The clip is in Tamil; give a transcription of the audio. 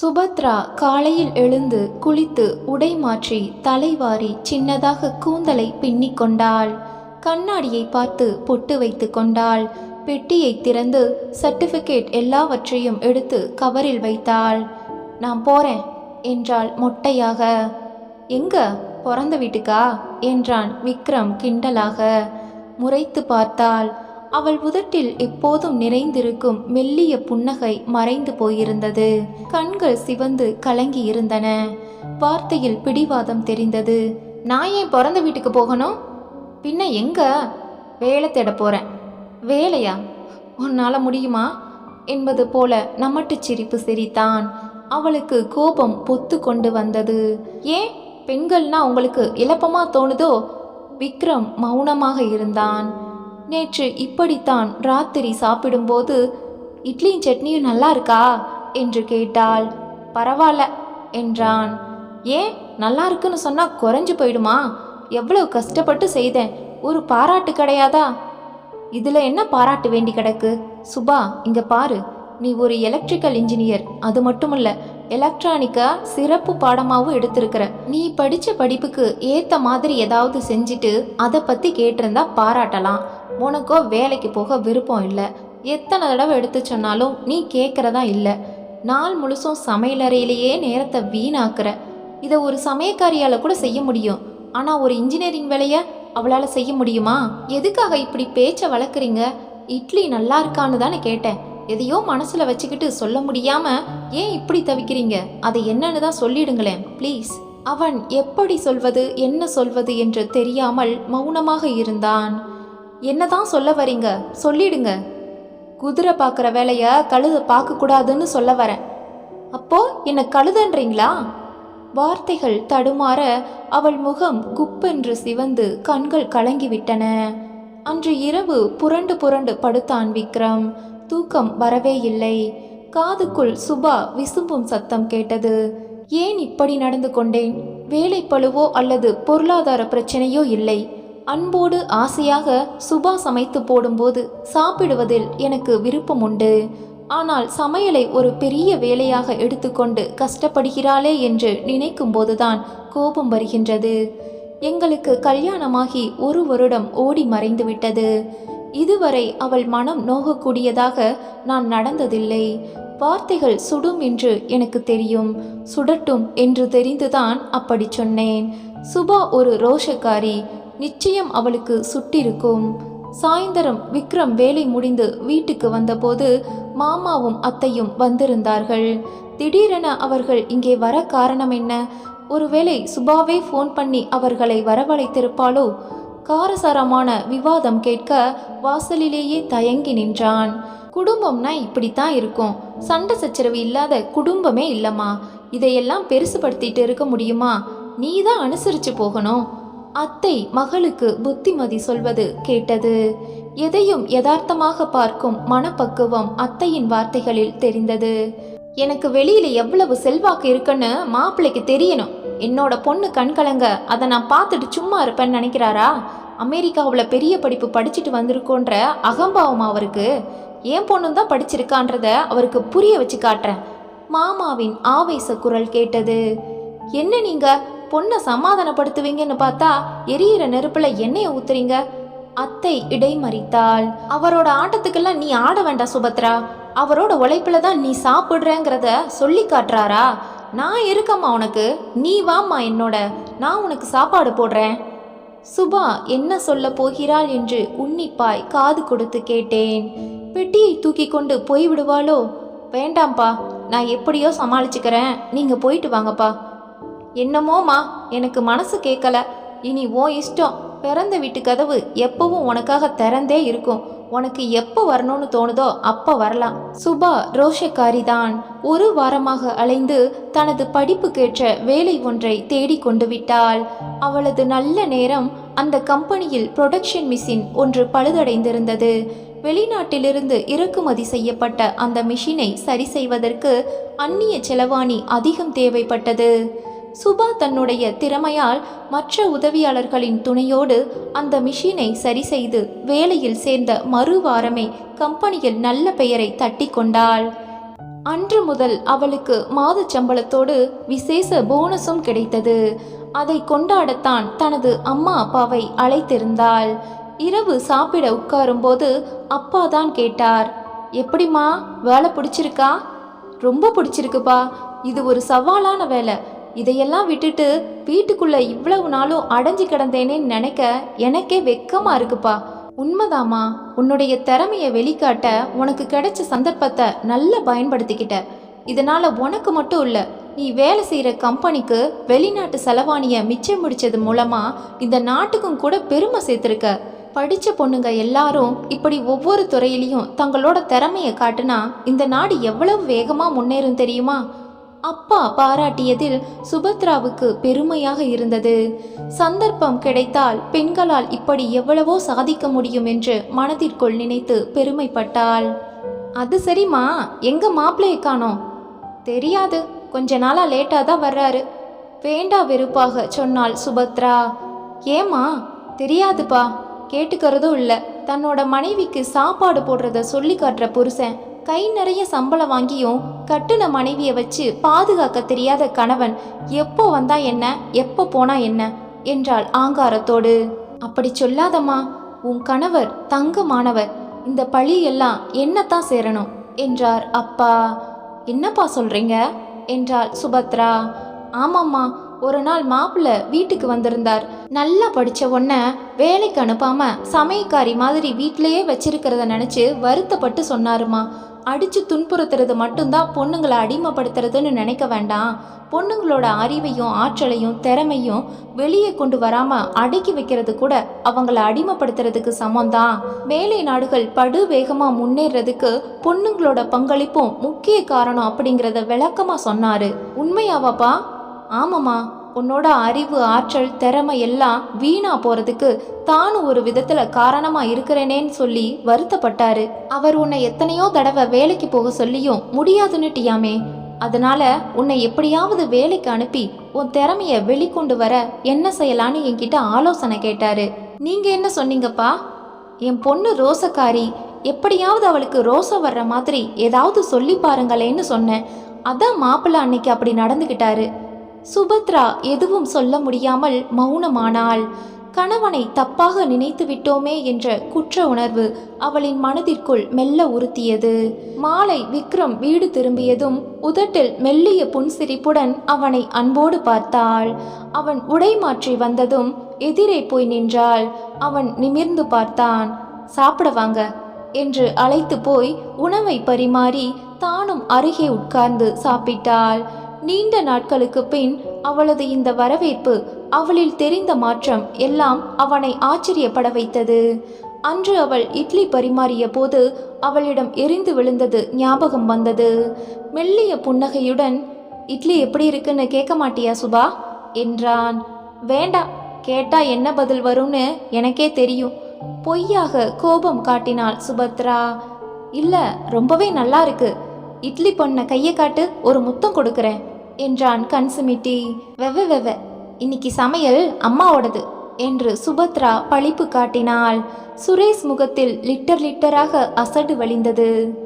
சுபத்ரா காலையில் எழுந்து குளித்து உடை மாற்றி தலைவாரி சின்னதாக கூந்தலை பின்னிக் கொண்டாள். கண்ணாடியை பார்த்து பொட்டு வைத்து கொண்டாள். பெட்டியை திறந்து சர்டிஃபிகேட் எல்லாவற்றையும் எடுத்து கவரில் வைத்தாள். நான் போறேன் என்றாள் மொட்டையாக. எங்க? பிறந்த வீட்டுக்கா? என்றான் விக்ரம் கிண்டலாக. முறைத்து பார்த்தாள். அவள் உதட்டில் எப்போதும் நிறைந்திருக்கும் மெல்லிய புன்னகை மறைந்து போயிருந்தது. கண்கள் சிவந்து கலங்கி இருந்தன வார்த்தையில் பிடிவாதம் தெரிந்தது. நான் ஏன் பிறந்த வீட்டுக்கு போகணும்? பின்ன எங்க? வேலை தேட போறேன். வேலையா? உன்னால முடியுமா? என்பது போல நமட்டுச் சிரிப்பு சிரித்தான். அவளுக்கு கோபம் பொத்து கொண்டு வந்தது. ஏன்? பெண்கள்னா உங்களுக்கு இலப்பமா தோணுதோ? விக்ரம் மௌனமாக இருந்தான். நேற்று இப்படித்தான் ராத்திரி சாப்பிடும்போது இட்லியும் சட்னியும் நல்லா இருக்கா என்று கேட்டாள். பரவாயில்ல என்றான். ஏன்? நல்லா இருக்குன்னு சொன்னா குறைஞ்சு போயிடுமா? எவ்வளவு கஷ்டப்பட்டு செய்தேன். ஒரு பாராட்டு கிடையாதா? இதுல என்ன பாராட்டு வேண்டி கிடக்கு? சுபா இங்க பாரு. நீ ஒரு எலக்ட்ரிக்கல் இன்ஜினியர். அது மட்டுமல்ல எலக்ட்ரானிக்கா சிறப்பு பாடமாகவும் எடுத்திருக்கிற. நீ படித்த படிப்புக்கு ஏற்ற மாதிரி ஏதாவது செஞ்சுட்டு அதை பற்றி கேட்டிருந்தா பாராட்டலாம். உனக்கோ வேலைக்கு போக விருப்பம் இல்லை. எத்தனை தடவை எடுத்து சொன்னாலும் நீ கேட்குறதா இல்லை. நாள் முழுசும் சமையலறையிலேயே நேரத்தை வீணாக்குற. இதை ஒரு சமயக்காரியால் கூட செய்ய முடியும். ஆனால் ஒரு இன்ஜினியரிங் வேலையை அவளால் செய்ய முடியுமா? எதுக்காக இப்படி பேச்சை வளர்க்குறீங்க? இட்லி நல்லா இருக்கான்னு தானே கேட்டேன். எதையோ மனசில் வச்சுக்கிட்டு சொல்ல முடியாமல் ஏன் இப்படி தவிக்கிறீங்க? அதை என்னன்னு தான் சொல்லிடுங்களேன் ப்ளீஸ். அவன் எப்படி சொல்வது என்ன சொல்வது என்று தெரியாமல் மௌனமாக இருந்தான். என்னதான் சொல்ல வரீங்க? சொல்லிடுங்க. குதிரை பார்க்குற வேலைய கழுத பார்க்கக்கூடாதுன்னு சொல்ல வரேன். அப்போ என்ன கழுதன்றீங்களா? வார்த்தைகள் தடுமாற அவள் முகம் குப்பென்று சிவந்து கண்கள் கலங்கிவிட்டன. அன்று இரவு புரண்டு புரண்டு படுத்தான் விக்ரம். தூக்கம் வரவே இல்லை. காதுக்குள் சுபா விசும்பும் சத்தம் கேட்டது. ஏன் இப்படி நடந்து கொண்டேன்? வேலைப்பளுவோ அல்லது பொருளாதார பிரச்சனையோ இல்லை. அன்போடு ஆசையாக சுபா சமைத்து போடும்போது சாப்பிடுவதில் எனக்கு விருப்பம் உண்டு ஆனால் சமையலை ஒரு பெரிய வேலையாக எடுத்துக்கொண்டு கஷ்டப்படுகிறாளே என்று நினைக்கும்போதுதான் கோபம் வருகின்றது. எங்களுக்கு கல்யாணமாகி ஒரு வருடம் ஓடி மறைந்து விட்டது. இதுவரை அவள் மனம் நோகக்கூடியதாக நான் நடந்ததில்லை. வார்த்தைகள் சுடும் என்று எனக்கு தெரியும். சுடட்டும் என்று தெரிந்துதான் அப்படி சொன்னேன். சுபா ஒரு ரோஷக்காரி. நிச்சயம் அவளுக்கு சுட்டிருக்கும். சாயந்தரம் விக்ரம் வேலை முடிந்து வீட்டுக்கு வந்தபோது மாமாவும் அத்தையும் வந்திருந்தார்கள். திடீரென அவர்கள் இங்கே வர காரணம் என்ன? ஒருவேளை சுபாவே ஃபோன் பண்ணி அவர்களை வரவழைத்திருப்பாளோ? காரசாரமான விவாதம் கேட்க வாசலிலேயே தயங்கி நின்றான். குடும்பம்னா இப்படித்தான் இருக்கும். சண்டை சச்சரவு இல்லாத குடும்பமே இல்லம்மா. இதையெல்லாம் பெருசுபடுத்திட்டு இருக்க முடியுமா? நீ தான் அனுசரிச்சு போகணும். அத்தை மகளுக்கு புத்திமதி சொல்வது கேட்டது. எதையும் யதார்த்தமாக பார்க்கும் மனப்பக்குவம் அத்தையின் வார்த்தைகளில் தெரிந்தது. எனக்கு வெளியில எவ்வளவு செல்வாக்கு இருக்குன்னு மாப்பிள்ளைக்கு தெரியணும். என்னோட பொண்ணு கண்கலங்க அதை நான் பார்த்துட்டு சும்மா இருப்பேன்னு நினைக்கிறாரா? அமெரிக்காவில் பெரிய படிப்பு படிச்சுட்டு வந்திருக்கோன்ற அகம்பாவம் அவருக்கு. என் பொண்ணு தான் படிச்சிருக்கான்றத அவருக்கு புரிய வச்சு காட்டுறேன். மாமாவின் ஆவேச குரல் கேட்டது. என்ன நீங்கள் பொண்ணை சமாதானப்படுத்துவீங்கன்னு பார்த்தா எரியிற நெருப்புல எண்ணெய ஊத்துறீங்க. அத்தை இடைமறித்தாள். அவரோட ஆட்டத்துக்கெல்லாம் நீ ஆட வேண்டாம் சுபத்ரா. அவரோட உழைப்புல தான் நீ சாப்பிடுறேங்கிறத சொல்லி காட்டுறாரா? நான் இருக்கம்மா உனக்கு. நீ வாம்மா என்னோட. நான் உனக்கு சாப்பாடு போடுறேன். சுபா என்ன சொல்ல போகிறாள் என்று உன்னிப்பாய் காது கொடுத்து கேட்டேன். பெட்டியை தூக்கி கொண்டு போய்விடுவாளோ? வேண்டாம்ப்பா. நான் எப்படியோ சமாளிச்சுக்கிறேன். நீங்க போயிட்டு வாங்கப்பா. என்னமோமா எனக்கு மனசு கேட்கல இனி ஓ இஷ்டம் பிறந்த வீட்டு கதவு எப்பவும் உனக்காக திறந்தே இருக்கும். உனக்கு எப்போ வரணும்னு தோணுதோ அப்போ வரலாம். சுபா ரோஷக்காரி தான் ஒரு வாரமாக அலைந்து தனது படிப்புக்கேற்ற வேலை ஒன்றை தேடிக் கொண்டு விட்டாள். அவளது நல்ல நேரம் அந்த கம்பெனியில் புரொடக்ஷன் மிஷின் ஒன்று பழுதடைந்திருந்தது. வெளிநாட்டிலிருந்து இறக்குமதி செய்யப்பட்ட அந்த மிஷினை சரி செய்வதற்கு அந்நிய செலவாணி அதிகம் தேவைப்பட்டது. சுபா தன்னுடைய திறமையால் மற்ற உதவியாளர்களின் துணையோடு அந்த மிஷினை சரி செய்து வேலையில் சேர்ந்த மறு வாரமே கம்பெனியில் நல்ல பெயரை தட்டி கொண்டாள். அன்று முதல் அவளுக்கு மாதச் சம்பளத்தோடு விசேஷ போனஸும் கிடைத்தது. அதை கொண்டாடத்தான் தனது அம்மா அப்பாவை அழைத்திருந்தாள். இரவு சாப்பிட உட்காரும்போது அப்பா தான் கேட்டார் எப்படிம்மா வேலை பிடிச்சிருக்கா? ரொம்ப பிடிச்சிருக்குப்பா. இது ஒரு சவாலான வேலை. இதையெல்லாம் விட்டுட்டு வீட்டுக்குள்ள இவ்வளவு நாளும் அடைஞ்சு கிடந்தேனேன்னு நினைக்க எனக்கே வெக்கமா இருக்குப்பா. உண்மைதாம்மா. உன்னுடைய திறமையை வெளிக்காட்ட உனக்கு கிடைச்ச சந்தர்ப்பத்தை நல்லா பயன்படுத்திக்கிட்ட. இதனால உனக்கு மட்டும் இல்லை நீ வேலை செய்கிற கம்பெனிக்கு வெளிநாட்டு செலவாணியை மிச்சம் முடிச்சது மூலமா இந்த நாட்டுக்கும் கூட பெருமை சேர்த்துருக்க. படித்த பொண்ணுங்க எல்லாரும் இப்படி ஒவ்வொரு துறையிலையும் தங்களோட திறமையை காட்டுனா இந்த நாடு எவ்வளவு வேகமாக முன்னேறும் தெரியுமா? அப்பா பாராட்டியதில் சுபத்ராவுக்கு பெருமையாக இருந்தது. சந்தர்ப்பம் கிடைத்தால் பெண்களால் இப்படி எவ்வளவோ சாதிக்க முடியும் என்று மனதிற்குள் நினைத்து பெருமைப்பட்டாள். அது சரிம்மா எங்க மாப்பிள்ளையை காணோம்? தெரியாது கொஞ்ச நாளா லேட்டா தான் வர்றாரு. வேண்டா வெறுப்பாக சொன்னாள் சுபத்ரா. ஏமா தெரியாதுப்பா கேட்டுக்கிறதும் இல்லை. தன்னோட மனைவிக்கு சாப்பாடு போடுறத சொல்லி காட்டுற புருஷன் கை நிறைய சம்பளம் வாங்கியும் கட்டுன மனைவியை வச்சு பாதுகாக்க தெரியாத கணவன் எப்போ வந்தா என்ன எப்போ போனா என்ன? என்றாள் ஆங்காரத்தோடு. அப்படி சொல்லாதம்மா. உன் கணவர் தங்கமானவர். இந்த பழி எல்லாம் என்னத்தான் சேரணும்? என்றார் அப்பா. என்னப்பா சொல்றீங்க? என்றாள் சுபத்ரா. ஆமாம்மா. ஒரு நாள் மாப்பிள்ளை வீட்டுக்கு வந்திருந்தார். நல்லா படிச்ச உடனே வேலைக்கு அனுப்பாம சமையக்காரி மாதிரி வீட்டிலேயே வச்சிருக்கிறத நினைச்சு வருத்தப்பட்டு சொன்னாருமா. அடிச்சு துன்புறுத்துறது மட்டும்தான் பொண்ணுங்களை அடிமைப்படுத்துறதுன்னு நினைக்க வேண்டாம். பொண்ணுங்களோட அறிவையும் ஆற்றலையும் திறமையும் வெளியே கொண்டு வராம அடக்கி வைக்கிறது கூட அவங்கள அடிமைப்படுத்துறதுக்கு சமம்தான். மேலை நாடுகள் படு வேகமா முன்னேறதுக்கு பொண்ணுங்களோட பங்களிப்பும் முக்கிய காரணம் அப்படிங்கிறத விளக்கமா சொன்னாரு. உண்மையாவாப்பா? ஆமாம்மா உன்னோட அறிவு ஆற்றல் திறமை எல்லாம் வீணா போறதுக்கு தானும் ஒரு விதத்துல காரணமா இருக்கிறேனேன்னு சொல்லி வருத்தப்பட்டாரு. அவர் உன்னை எத்தனையோ தடவை வேலைக்கு போக சொல்லியும் முடியாதுன்னுட்டியாமே. அதனால உன்னை எப்படியாவது வேலைக்கு அனுப்பி உன் திறமைய வெளிக்கொண்டு வர என்ன செய்யலான்னு என்கிட்ட ஆலோசனை கேட்டாரு. நீங்க என்ன சொன்னீங்கப்பா? என் பொண்ணு ரோசக்காரி எப்படியாவது அவளுக்கு ரோசம் வர்ற மாதிரி ஏதாவது சொல்லி பாருங்களேன்னு சொன்னேன். அதான் மாப்பிள்ளை அன்னைக்கு அப்படி நடந்துக்கிட்டாரு சுபத்ரா எதுவும் சொல்ல முடியாமல் மௌனமானாள். கணவனை தப்பாக நினைத்து விட்டோமே என்ற குற்ற உணர்வு அவளின் மனதிற்குள் மெல்ல உறுத்தியது. மாலை விக்ரம் வீடு திரும்பியதும் உதட்டில் மெல்லிய புன்சிரிப்புடன் அவனை அன்போடு பார்த்தாள். அவன் உடை மாற்றி வந்ததும் எதிரே போய் நின்றாள். அவன் நிமிர்ந்து பார்த்தான். சாப்பிட வாங்க என்று அழைத்து போய் உணவை பரிமாறி தானும் அருகே உட்கார்ந்து சாப்பிட்டாள். நீண்ட நாட்களுக்கு பின் அவளது இந்த வரவேற்பு அவளில் தெரிந்த மாற்றம் எல்லாம் அவனை ஆச்சரியப்பட வைத்தது. அன்று அவள் இட்லி பரிமாறிய போது அவளிடம் எரிந்து விழுந்தது ஞாபகம் வந்தது. மெல்லிய புன்னகையுடன் இட்லி எப்படி இருக்குன்னு கேட்க மாட்டியா சுபா? என்றான். வேண்டாம் கேட்டா என்ன பதில் வரும்னு எனக்கே தெரியும். பொய்யாக கோபம் காட்டினாள் சுபத்ரா. இல்ல ரொம்பவே நல்லா இருக்கு. இட்லி பண்ண கையை காட்டு ஒரு முத்தம் கொடுக்குறேன். என்றான் கண் சிமிட்டி வெவ வெவ இன்னைக்கு சமையல் அம்மாவோடது என்று சுபத்ரா பழிப்பு காட்டினாள். சுரேஷ் முகத்தில் லிட்டர் லிட்டராக அசடு வழிந்தது.